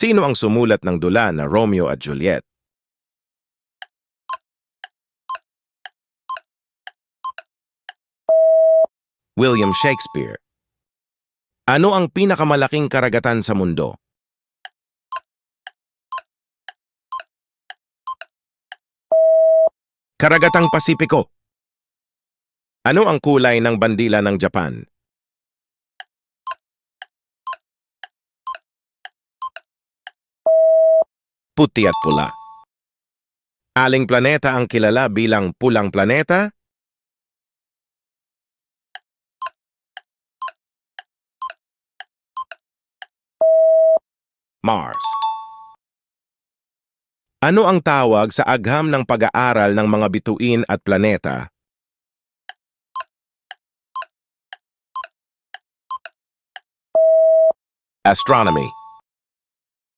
Sino ang sumulat ng dula na Romeo at Juliet? William Shakespeare. Ano ang pinakamalaking karagatan sa mundo? Karagatang Pasipiko. Ano ang kulay ng bandila ng Japan? Puti at pula. Aling planeta ang kilala bilang pulang planeta? Mars. Ano ang tawag sa agham ng pag-aaral ng mga bituin at planeta? Astronomy.